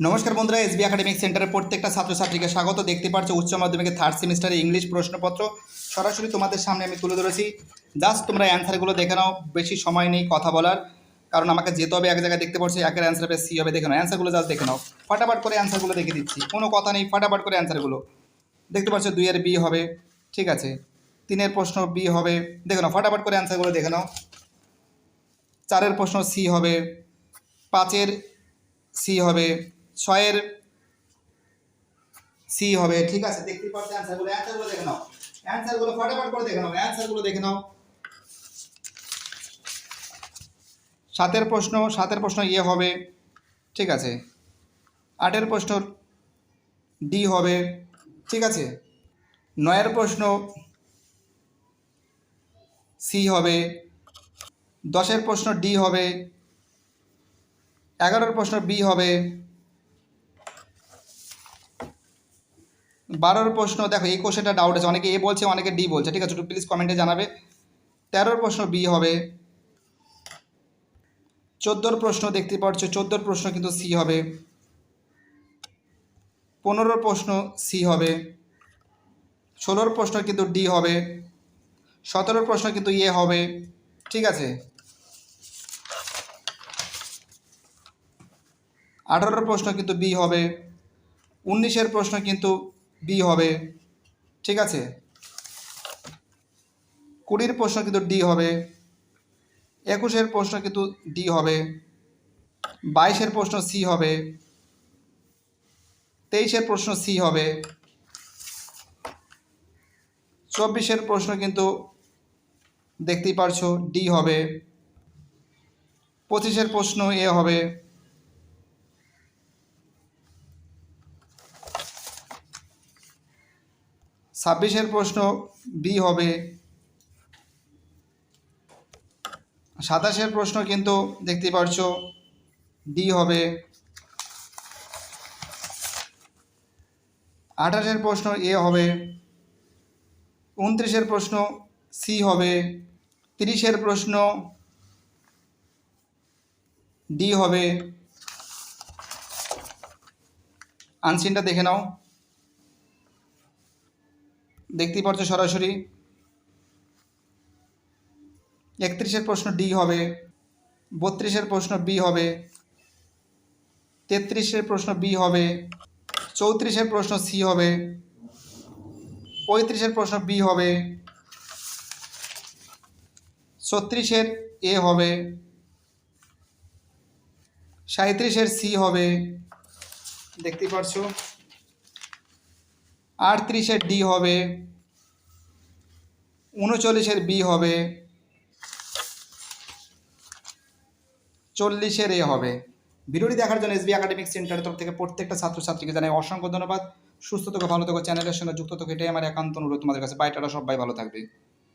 নমস্কার বন্ধুরা, SB academic সেন্টারের প্রত্যেকটা ছাত্রছাত্রীকে স্বাগত। দেখতে পাচ্ছ উচ্চ মাধ্যমিকের থার্ড সেমিস্টারে ইংলিশ প্রশ্নপত্র। সরাসরি তোমাদের সামনে আমি তুলে ধরেছি। জাস্ট তোমরা অ্যান্সারগুলো দেখে নাও, বেশি সময় নেই কথা বলার। কারণ আমাকে যেতে হবে এক জায়গায়, দেখতে পাচ্ছি একের অ্যান্সার হবে সি হবে। দেখে নাও অ্যান্সারগুলো জাস্ট দেখে নাও। ফাটাফাট করে অ্যান্সারগুলো দেখে দিচ্ছি। কোনো কথা নেই, ফাটাফাট করে অ্যান্সারগুলো দেখতে পাচ্ছ দুইয়ের বি হবে, ঠিক আছে। তিনের প্রশ্ন বি হবে, দেখে নাও, ফাটাফাট করে অ্যান্সারগুলো দেখে নাও। চারের প্রশ্ন সি হবে, পাঁচের সি হবে ছয়ের সি হবে, ঠিক আছে? দেখতে পাচ্ছ অ্যান্সারগুলো অ্যান্সারগুলো দেখে নাও। অ্যান্সারগুলো ফটাফট করে দেখে নাও অ্যান্সারগুলো দেখে নাও। সাতের প্রশ্ন সাতের প্রশ্ন ইয়ে হবে, ঠিক আছে? আটের প্রশ্ন ডি হবে, ঠিক আছে? নয়ের প্রশ্ন সি হবে, দশের প্রশ্ন ডি হবে, এগারোর প্রশ্ন বি হবে বারোর প্রশ্ন, দেখো এই কোশ্চেনটা ডাউট আছে। অনেকে এ বলছে, অনেকে ডি বলছে। ঠিক আছে একটু প্লিজ কমেন্টে জানাবে। তেরোর প্রশ্ন বি হবে। চোদ্দোর প্রশ্ন দেখতে পাচ্ছ চোদ্দোর প্রশ্ন কিন্তু সি হবে। পনেরোর প্রশ্ন সি হবে। ষোলোর প্রশ্ন কিন্তু ডি হবে। সতেরোর প্রশ্ন কিন্তু এ হবে। ঠিক আছে? আঠারোর প্রশ্ন কিন্তু বি হবে। উনিশের প্রশ্ন কিন্তু বি হবে। ঠিক আছে? কুড়ির প্রশ্ন কিন্তু ডি হবে। একুশের প্রশ্ন কিন্তু ডি হবে। বাইশের প্রশ্ন সি হবে। তেইশের প্রশ্ন সি হবে। চব্বিশের প্রশ্ন কিন্তু দেখতেই পারছ ডি হবে। পঁচিশের প্রশ্ন এ হবে। ছাব্বিশের প্রশ্ন বি হবে। সাতাশের প্রশ্ন কিন্তু দেখতে পারছ ডি হবে। আঠাশের প্রশ্ন এ হবে। উনত্রিশের প্রশ্ন সি হবে। তিরিশের প্রশ্ন ডি হবে। আনসিনটা দেখে নাও। দেখতেই পাচ্ছ সরাসরি। একত্রিশের প্রশ্ন ডি হবে, বত্রিশের প্রশ্ন বি হবে, তেত্রিশের প্রশ্ন বি হবে, চৌত্রিশের প্রশ্ন সি হবে, পঁয়ত্রিশের প্রশ্ন বি হবে, ছত্রিশের এ হবে সাঁত্রিশের সি হবে। দেখতেই পারছ? আটত্রিশের ডি হবে, উনচল্লিশের বি হবে, চল্লিশের এ হবে। ভিডিওটি দেখার জন্য এসবি একাডেমিক সেন্টারের তরফ থেকে প্রত্যেকটা ছাত্রছাত্রীকে জানাই অসংখ্য ধন্যবাদ। সুস্থ থেকে, ভালো থেকো, চ্যানেলের সঙ্গে যুক্ত থেকে, এটাই আমার একান্ত অনুরোধ তোমাদের কাছে। বাইটারা সবাই ভালো থাকবে।